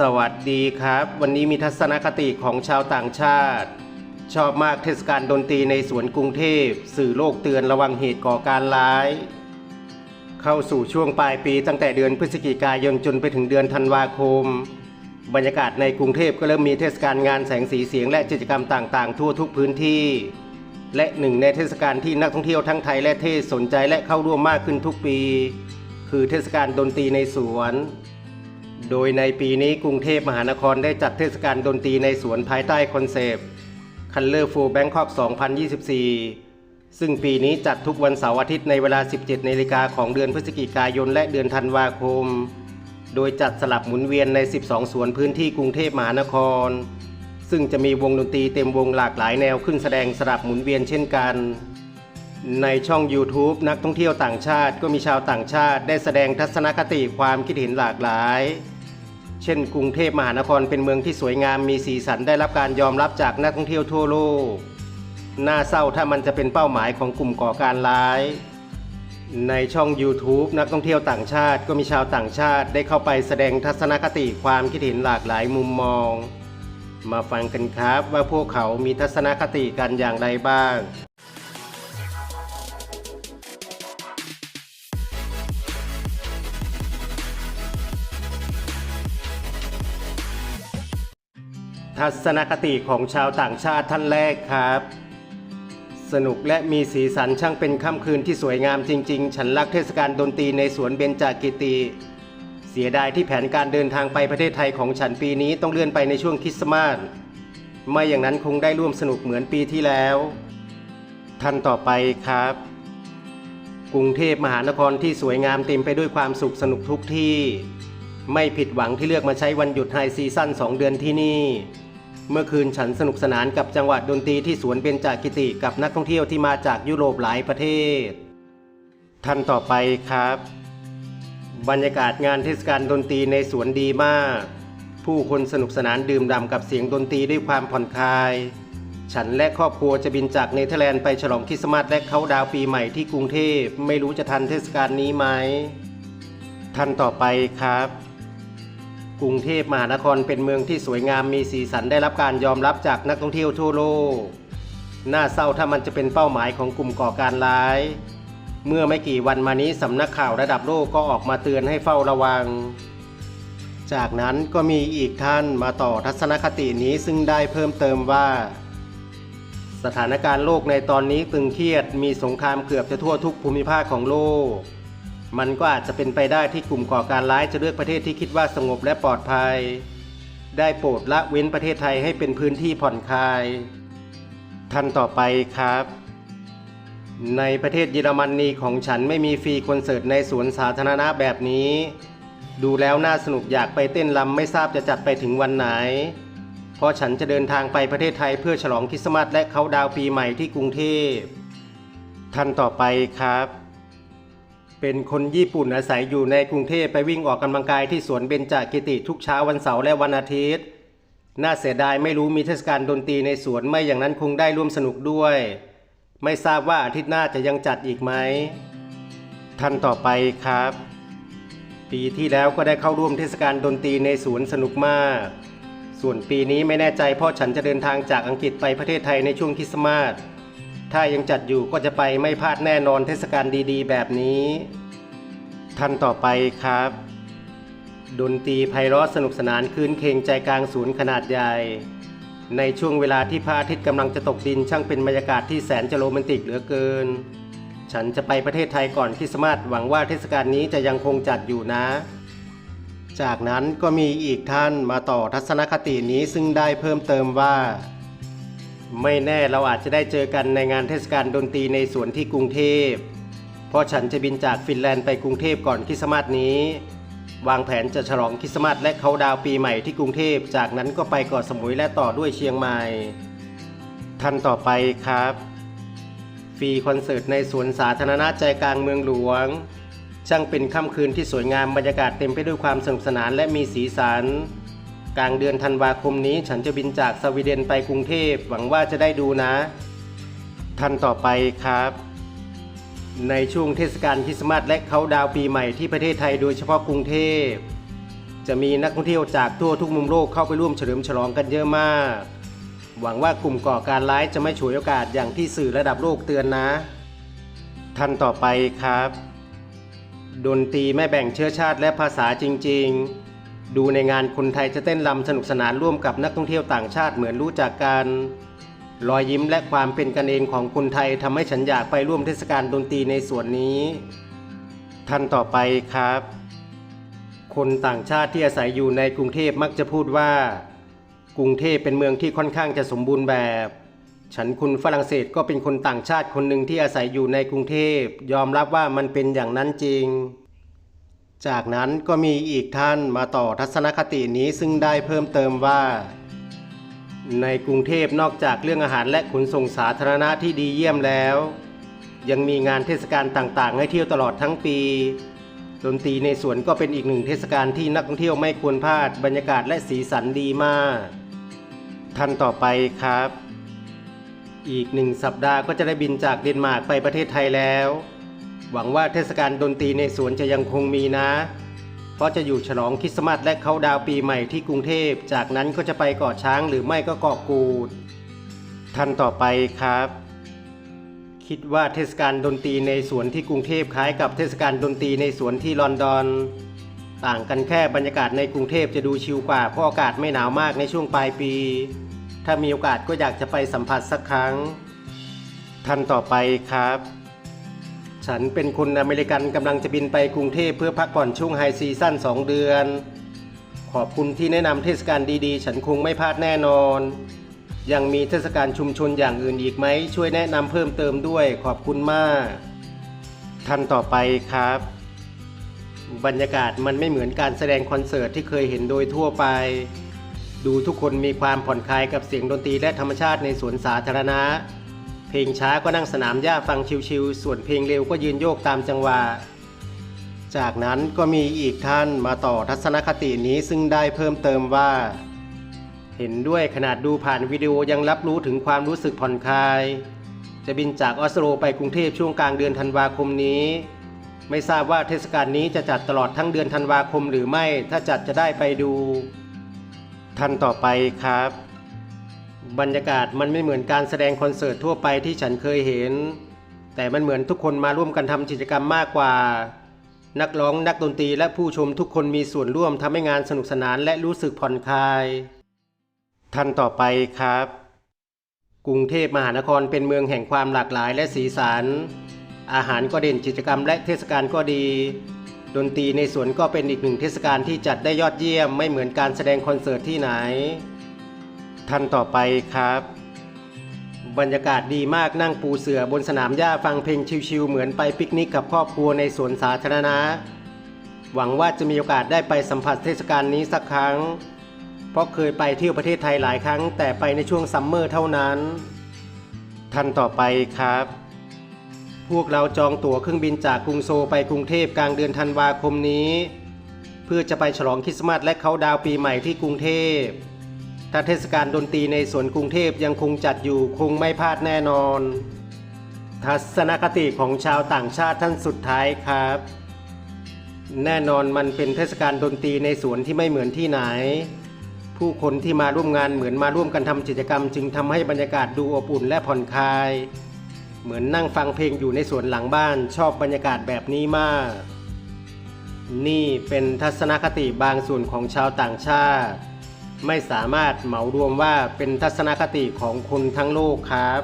สวัสดีครับ วันนี้มีทัศนคติของชาวต่างชาติ ชอบมากเทศกาลดนตรีในสวนกรุงเทพ สื่อโลกเตือนระวังเหตุก่อการร้าย เข้าสู่ช่วงปลายปีตั้งแต่เดือนพฤศจิกายนจนไปถึงเดือนธันวาคม บรรยากาศในกรุงเทพก็เริ่มมีเทศกาลงานแสงสีเสียงและกิจกรรมต่างๆ ทั่วทุกพื้นที่ และหนึ่งในเทศกาลที่นักท่องเที่ยวทั้งไทยและเทศสนใจและเข้าร่วมมากขึ้นทุกปี คือเทศกาลดนตรีในสวน โดยในปีนี้กรุงเทพมหานครได้จัดเทศกาลดนตรีในสวนภายใต้คอนเซปต์ Colorful Bangkok 2024 ซึ่งปีนี้จัดทุกวันเสาร์อาทิตย์ในเวลา 17นาฬิกาของเดือนพฤศจิกายนและเดือนธันวาคม โดยจัดสลับหมุนเวียนใน 12 สวนพื้นที่กรุงเทพมหานคร ซึ่งจะมีวงดนตรีเต็มวงหลากหลายแนวขึ้นแสดงสลับหมุนเวียนเช่นกันในช่อง YouTube นักท่องเที่ยวต่างชาติก็มีชาวต่างชาติได้แสดงทัศนคติความคิดเห็นหลากหลาย เช่น กรุงเทพมหานครเป็นเมืองที่สวยงามมีสีสันได้รับการยอมรับจากนักท่องเที่ยวทั่วโลก น่าเศร้าถ้ามันจะเป็นเป้าหมายของกลุ่มก่อการร้าย ในช่อง YouTube นักท่องเที่ยวต่างชาติก็มีชาวต่างชาติได้เข้าไปแสดงทัศนคติความคิดเห็นหลากหลายมุมมอง มาฟังกันครับว่าพวกเขามีทัศนคติกันอย่างไรบ้าง ทัศนคติของชาวต่างชาติท่านแรกครับ สนุกและมีสีสันช่างเป็นค่ำคืนที่สวยงามจริง ๆ ฉันรักเทศกาลดนตรีในสวนเบญจกิติ เสียดายที่แผนการเดินทางไปประเทศไทยของฉันปีนี้ต้องเลื่อนไปในช่วงคริสต์มาสไม่อย่างนั้นคงได้ร่วมสนุกเหมือนปีที่แล้ว ท่านต่อไปครับ กรุงเทพมหานครที่สวยงามเต็มไปด้วยความสุขสนุกทุกที่ ไม่ผิดหวังที่เลือกมาใช้วันหยุดไฮซีซั่น2 เดือนที่นี่ เมื่อคืนฉันสนุกสนานกับจังหวัดดนตรีที่สวนเบญจกิติกับนักท่องเที่ยวที่มาจากยุโรปหลายประเทศ ท่านต่อไปครับ บรรยากาศงานเทศกาลดนตรีในสวนดีมาก ผู้คนสนุกสนานดื่มด่ำกับเสียงดนตรีด้วยความผ่อนคลาย ฉันและครอบครัวจะบินจากเนเธอร์แลนด์ไปฉลองคริสต์มาสและเขาดาวปีใหม่ที่กรุงเทพไม่รู้จะทันเทศกาลนี้ไหมท่านต่อไปครับ กรุงเทพมหานครเป็นเมืองที่สวยงามมีสีสันได้รับการยอมรับจากนักท่องเที่ยวทั่วโลก น่าเศร้าถ้ามันจะเป็นเป้าหมายของกลุ่มก่อการร้าย เมื่อไม่กี่วันมานี้สำนักข่าวระดับโลกก็ออกมาเตือนให้เฝ้าระวัง จากนั้นก็มีอีกท่านมาต่อทัศนคตินี้ซึ่งได้เพิ่มเติมว่า สถานการณ์โลกในตอนนี้ตึงเครียดมีสงครามเกือบจะทั่วทุกภูมิภาคของโลก มันก็อาจจะเป็นไปได้ที่กลุ่มก่อการร้ายจะเลือกประเทศที่คิดว่าสงบและปลอดภัย ได้โปรดละเว้นประเทศไทยให้เป็นพื้นที่ผ่อนคลายท่านต่อไปครับ ในประเทศเยอรมนีของฉันไม่มีฟรีคอนเสิร์ตในสวนสาธารณะแบบนี้ ดูแล้วน่าสนุกอยากไปเต้นรำไม่ทราบจะจัดไปถึงวันไหน เพราะฉันจะเดินทางไปประเทศไทยเพื่อฉลองคริสต์มาสและเขาดาวปีใหม่ที่กรุงเทพท่านต่อไปครับ เป็นคนญี่ปุ่นอาศัยอยู่ในกรุงเทพไปวิ่งออกกำลังกายที่สวนเบญจกิติทุกเช้าวันเสาร์และวันอาทิตย์ น่าเสียดายไม่รู้มีเทศกาลดนตรีในสวนไม่อย่างนั้นคงได้ร่วมสนุกด้วย ไม่ทราบว่าอาทิตย์หน้าจะยังจัดอีกไหมท่านต่อไปครับ ปีที่แล้วก็ได้เข้าร่วมเทศกาลดนตรีในสวนสนุกมาก ส่วนปีนี้ไม่แน่ใจเพราะฉันจะเดินทางจากอังกฤษไปประเทศไทยในช่วงคริสต์มาส ถ้ายังจัดอยู่ก็จะไปไม่พลาดแน่นอนเทศกาลดีๆ แบบนี้ ท่านต่อไปครับ ดนตรีไพเราะสนุกสนานคืนเคงใจกลางศูนย์ขนาดใหญ่ ในช่วงเวลาที่พระอาทิตย์กำลังจะตกดินช่างเป็นบรรยากาศที่แสนจะโรแมนติกเหลือเกิน ฉันจะไปประเทศไทยก่อนคริสต์มาสหวังว่าเทศกาลนี้จะยังคงจัดอยู่นะจากนั้นก็มีอีกท่านมาต่อทัศนคตินี้ซึ่งได้เพิ่มเติมว่า ไม่แน่เราอาจจะได้เจอกันในงานเทศกาลดนตรีในสวนที่กรุงเทพ เพราะฉันจะบินจากฟินแลนด์ไปกรุงเทพก่อนคริสต์มาสนี้ วางแผนจะฉลองคริสต์มาสและเขาดาวปีใหม่ที่กรุงเทพ จากนั้นก็ไปเกาะสมุยและต่อด้วยเชียงใหม่ ท่านต่อไปครับ ฟรีคอนเสิร์ตในสวนสาธารณะใจกลางเมืองหลวง ช่างเป็นค่ำคืนที่สวยงามบรรยากาศเต็มไปด้วยความสนุกสนานและมีสีสัน กลางเดือนธันวาคมนี้ฉันจะบินจากสวีเดนไปกรุงเทพหวังว่าจะได้ดูนะ ท่านต่อไปครับ ในช่วงเทศกาลคริสต์มาสและเขาดาวปีใหม่ที่ประเทศไทยโดยเฉพาะกรุงเทพ จะมีนักท่องเที่ยวจากทั่วทุกมุมโลกเข้าไปร่วมเฉลิมฉลองกันเยอะมาก หวังว่ากลุ่มก่อการร้ายจะไม่ฉวยโอกาสอย่างที่สื่อระดับโลกเตือนนะ ท่านต่อไปครับ ดนตรีไม่แบ่งเชื้อชาติและภาษาจริง ๆ ดูในงานคนไทยจะเต้นรำสนุกสนานร่วมกับนักท่องเที่ยวต่างชาติเหมือนรู้จักกัน รอยยิ้มและความเป็นกันเองของคนไทยทำให้ฉันอยากไปร่วมเทศกาลดนตรีในส่วนนี้ ท่านต่อไปครับ คนต่างชาติที่อาศัยอยู่ในกรุงเทพมักจะพูดว่า กรุงเทพเป็นเมืองที่ค่อนข้างจะสมบูรณ์แบบ ฉันคุณฝรั่งเศสก็เป็นคนต่างชาติคนหนึ่งที่อาศัยอยู่ในกรุงเทพยอมรับว่ามันเป็นอย่างนั้นจริง จากนั้นก็มีอีกท่านมาต่อทัศนคตินี้ซึ่งได้เพิ่มเติมว่า ในกรุงเทพนอกจากเรื่องอาหารและขนส่งสาธารณะที่ดีเยี่ยมแล้ว ยังมีงานเทศกาลต่างๆ ให้เที่ยวตลอดทั้งปีดนตรีในสวนก็เป็นอีกหนึ่งเทศกาลที่นักท่องเที่ยวไม่ควรพลาดบรรยากาศและสีสันดีมาก ท่านต่อไปครับ อีกหนึ่งสัปดาห์ก็จะได้บินจากเดนมาร์กไปประเทศไทยแล้ว หวังว่าเทศกาลดนตรีในสวนจะยังคงมีนะ เพราะจะอยู่ฉลองคริสต์มาสและเขาดาวปีใหม่ที่กรุงเทพ จากนั้นก็จะไปเกาะช้างหรือไม่ก็เกาะกูด ท่านต่อไปครับ คิดว่าเทศกาลดนตรีในสวนที่กรุงเทพคล้ายกับเทศกาลดนตรีในสวนที่ลอนดอน ต่างกันแค่บรรยากาศในกรุงเทพจะดูชิลกว่าเพราะอากาศไม่หนาวมากในช่วงปลายปี ถ้ามีโอกาสก็อยากจะไปสัมผัสสักครั้ง ท่านต่อไปครับ ฉันเป็นคนอเมริกันกำลังจะบินไปกรุงเทพเพื่อพักผ่อนช่วงไฮซีซั่น2 เดือน ขอบคุณที่แนะนำเทศกาลดีๆ ฉันคงไม่พลาดแน่นอน ยังมีเทศกาลชุมชนอย่างอื่นอีกไหม ช่วยแนะนำเพิ่มเติมด้วยขอบคุณมาก ท่านต่อไปครับ บรรยากาศมันไม่เหมือนการแสดงคอนเสิร์ตที่เคยเห็นโดยทั่วไป ดูทุกคนมีความผ่อนคลายกับเสียงดนตรีและธรรมชาติในสวนสาธารณะ เพลงช้าก็นั่งสนามหญ้าฟังชิวๆส่วนเพลงเร็วก็ยืนโยกตามจังหวะ จากนั้นก็มีอีกท่านมาต่อทัศนคตินี้ซึ่งได้เพิ่มเติมว่า เห็นด้วยขนาดดูผ่านวิดีโอยังรับรู้ถึงความรู้สึกผ่อนคลาย จะบินจากออสโลไปกรุงเทพช่วงกลางเดือนธันวาคมนี้ ไม่ทราบว่าเทศกาลนี้จะจัดตลอดทั้งเดือนธันวาคมหรือไม่ ถ้าจัดจะได้ไปดูท่านต่อไปครับ บรรยากาศมันไม่เหมือนการแสดงคอนเสิร์ตทั่วไปที่ฉันเคยเห็น แต่มันเหมือนทุกคนมาร่วมกันทำกิจกรรมมากกว่า นักร้องนักดนตรีและผู้ชมทุกคนมีส่วนร่วมทำให้งานสนุกสนานและรู้สึกผ่อนคลายท่านต่อไปครับ กรุงเทพมหานครเป็นเมืองแห่งความหลากหลายและสีสัน อาหารก็เด่นกิจกรรมและเทศกาลก็ดี ดนตรีในสวนก็เป็นอีกหนึ่งเทศกาลที่จัดได้ยอดเยี่ยมไม่เหมือนการแสดงคอนเสิร์ตที่ไหน ท่านต่อไปครับ บรรยากาศดีมากนั่งปูเสือบนสนามหญ้าฟังเพลงชิวๆเหมือนไปปิกนิกกับครอบครัวในสวนสาธารณะ หวังว่าจะมีโอกาสได้ไปสัมผัสเทศกาลนี้สักครั้ง เพราะเคยไปเที่ยวประเทศไทยหลายครั้ง แต่ไปในช่วงซัมเมอร์เท่านั้น ท่านต่อไปครับพวกเราจองตั๋วเครื่องบินจากกรุงโซลไปกรุงเทพกลางเดือนธันวาคมนี้ เพื่อจะไปฉลองคริสต์มาสและเขาดาวปีใหม่ที่กรุงเทพ ถ้าเทศกาลดนตรีในสวนกรุงเทพยังคงจัดอยู่คงไม่พลาดแน่นอน ทัศนคติของชาวต่างชาติท่านสุดท้ายครับ แน่นอนมันเป็นเทศกาลดนตรีในสวนที่ไม่เหมือนที่ไหน ผู้คนที่มาร่วมงานเหมือนมาร่วมกันทำกิจกรรม จึงทำให้บรรยากาศดูอบอุ่นและผ่อนคลาย เหมือนนั่งฟังเพลงอยู่ในสวนหลังบ้านชอบบรรยากาศแบบนี้มาก นี่เป็นทัศนคติบางส่วนของชาวต่างชาติ ไม่สามารถเหมารวมว่าเป็นทัศนคติของคนทั้งโลกครับ